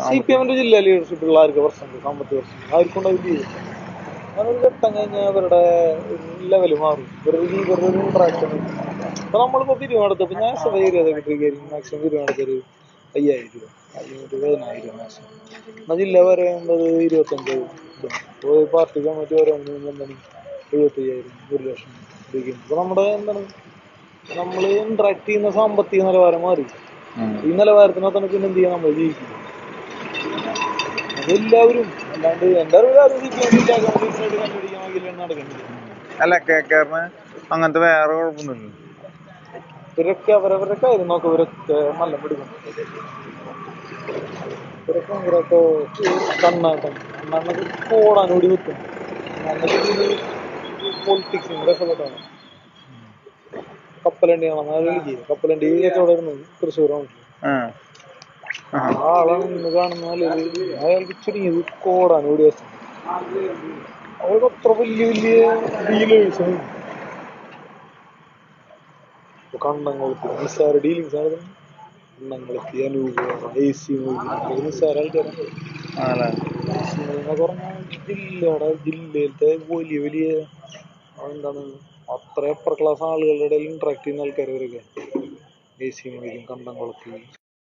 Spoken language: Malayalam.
സി പി എമ്മിന്റെ ജില്ലാ ലീഡർഷിപ്പുള്ള ആർക്ക് പ്രശ്നമുണ്ട്? സാമ്പത്തിക പ്രശ്നം അവർക്കൊണ്ട് അവർ അതൊരു ഘട്ടം കഴിഞ്ഞാൽ അവരുടെ ലെവൽ മാറും. ഇവരുടെ ഒരു- ഇവരുടെ ഇൻട്രാക്ഷൻ ഇപ്പൊ നമ്മളിപ്പോ തിരുവനന്തപുരത്ത് ഞാൻ ഏരിയ സെക്രട്ടറി കയറി മാക്സിമം പിരിവെടുത്തൊരു അയ്യായിരം രൂപ. അല്ലെങ്കിൽ പതിനായിരം മാക്സിമം എന്നാ ജില്ല പറയുമ്പോൾ ഇരുപത്തഞ്ച് ഇപ്പോൾ പാർട്ടി കമ്മിറ്റി ഓരോന്നും എന്താണ് എഴുപത്തയ്യായിരം ഒരു ലക്ഷം ഇരിക്കുന്നു അപ്പൊ നമ്മുടെ എന്താണ്? നമ്മൾ ഇന്ററാക്ട് ചെയ്യുന്ന സാമ്പത്തിക നിലവാരം മാറി. ഈ നിലവാരത്തിനകത്താണ് പിന്നെ എന്ത് ചെയ്യാൻ നമ്മൾ ജീവിക്കുന്നത് അല്ലാണ്ട് കണ്ടുപിടിക്കാൻ നടക്കുന്നില്ല അല്ല കേക്കാറിന് അങ്ങനത്തെ വേറെ കുഴപ്പമൊന്നുമില്ല. ഇവരൊക്കെ അവരവരൊക്കെ നോക്കും ഇവരൊക്കെ നല്ല പിടിക്കും. ഇവരൊക്കെ ഭയങ്കരൊക്കെ കണ്ണാട്ടം കണ്ണാട്ടൊക്കെ കോടാൻ കൂടി നിൽക്കും പൊളിറ്റിക്സും രക്ഷപ്പെട്ടാണ് കപ്പലണ്ടി വിളിക്കുക കപ്പലണ്ടി കച്ചവടമായിരുന്നു തൃശ്ശൂരാണ്. ആ ആ. ആ ആളാണ് ഇന്ന് കാണുന്ന ആളുകൾ അയാൾക്ക് ചുരുങ്ങിയത് കോടാൻ വീഡിയോസ് വശം അവർക്ക് അത്ര വലിയ വലിയ ഡീലേഴ്സ് കണ്ണങ്ങൾക്ക് നിസ്സാര ഡീലിങ്സ് ആണ് കണ്ണങ്ങൾക്ക് അനൂപ് എ സി നിസ്സാര ആൾക്കാരാണ്. ആണല്ലേ? എന്നൊക്കെ പറഞ്ഞാൽ ജില്ലയുടെ ജില്ലയിലത്തെ വലിയ വലിയ എന്താണ് അത്ര അപ്പർ ക്ലാസ് ആളുകളുടെ ഇടയിൽ ഇന്ററാക്ട് ചെയ്യുന്ന ആൾക്കാർ ഇവരൊക്കെ. A C മൊയ്തും കണ്ടംകുളത്ത്